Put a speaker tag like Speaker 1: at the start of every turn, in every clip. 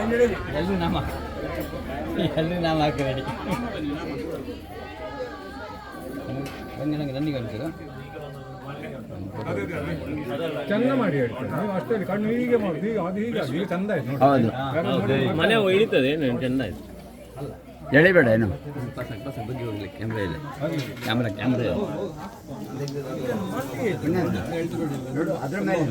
Speaker 1: ಎಲ್ಲರೂ ನಾಮ ಎಲ್ಲರೂ ನಾಮ ಹಾಕಿ ರೆಡಿ ಹಂಗೆ ನಂಗೆ ನನಗೆ ಅನ್ಸೋದು
Speaker 2: ಚೆಂದ ಮಾಡಿ ಅಷ್ಟೇ ಕಣ್ಣು ಹೀಗೆ ಮಾಡುದು ಈಗ ಅದು ಹೀಗೆ. ಈಗ ಚಂದ ಆಯ್ತು ನೋಡಿ.
Speaker 3: ಮನೆ ಹಿಡಿತದೆ ಚೆಂದ ಆಯ್ತು.
Speaker 1: ಎಳಿಬೇಡ ಏನು? ಪರ್ಸೆಂಟ್ ಪರ್ಸೆಂಟ್ ಬಗ್ಗೆ ಹೋಗ್ಲಿ ಕ್ಯಾಮ್ರಾ ಇಲ್ಲ. ಕ್ಯಾಮ್ರಾ ಕ್ಯಾಮ್ರಾ ಇಲ್ಲ ಅದ್ರ ಮೇಲೆ.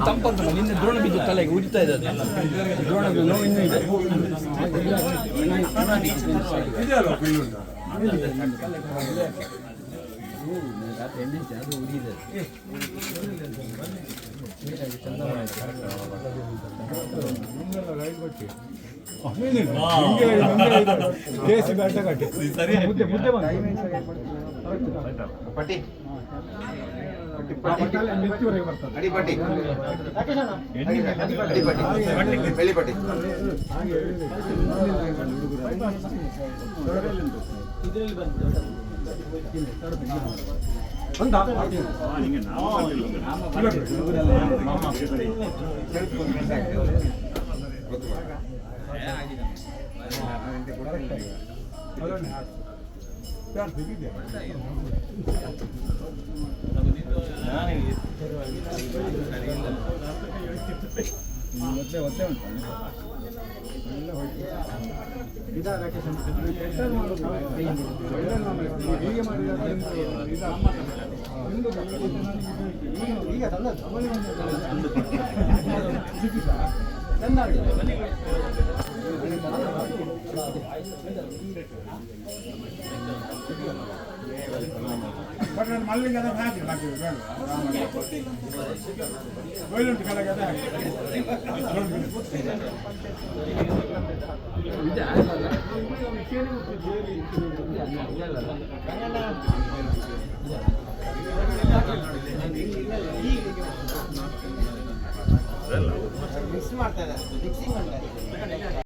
Speaker 1: ತಂಪಂತ ನಿನ್ನೆ ದ್ರೋಣ ಬಿದ್ದು ತಲೆಗೆ ಉರಿತಾ ಇದೆ. ದ್ರೋಣ ನೋವು ಇನ್ನೂ ಇದೆ ಅದು
Speaker 2: ನಮ್ಮೆಲ್ಲ ಲೈಟ್ ಬಟ್ಟೆ ಅದೇನಿಲ್ಲ. ಹಿಂಗೆ ನಮ್ಗೆ ಇದು ಕೇಸಿ ಬೆಟ್ಟ ಕಟ್ಟಿ ಮುದ್ದೆ ಮುದ್ದೆ ಬಂತು
Speaker 4: ಪಟ್ಟಿ
Speaker 2: ಪಟ್ಟಲ್ಲಿ ಮಿರ್ಚಿವರೆಗೆ ಬರ್ತದೆ
Speaker 4: ಅಡಿಪಟ್ಟಿ ಅಡಿಪಟ್ಟಿ ಬೆಳ್ಳಿ ಪಟ್ಟಿ
Speaker 2: ಅಂತ ಯಾರು ತೆಗಿದ್ಯಾ? ಮೊದ್ಲೇ ಒದ್ದೆ ಉಂಟು ಈಗ ತಂದದ್ದು. ಬಟ್ ಮಲ್ಲಿಗೆ ಅದನ್ನು ಹಾಕಿ ಹಾಕಿದ್ರು
Speaker 4: ಮಾಡ್ತಾ ಇದ್ದಾರೆ ಮಿಕ್ಸಿಂಗ್ ಮಾಡ್ತಾರೆ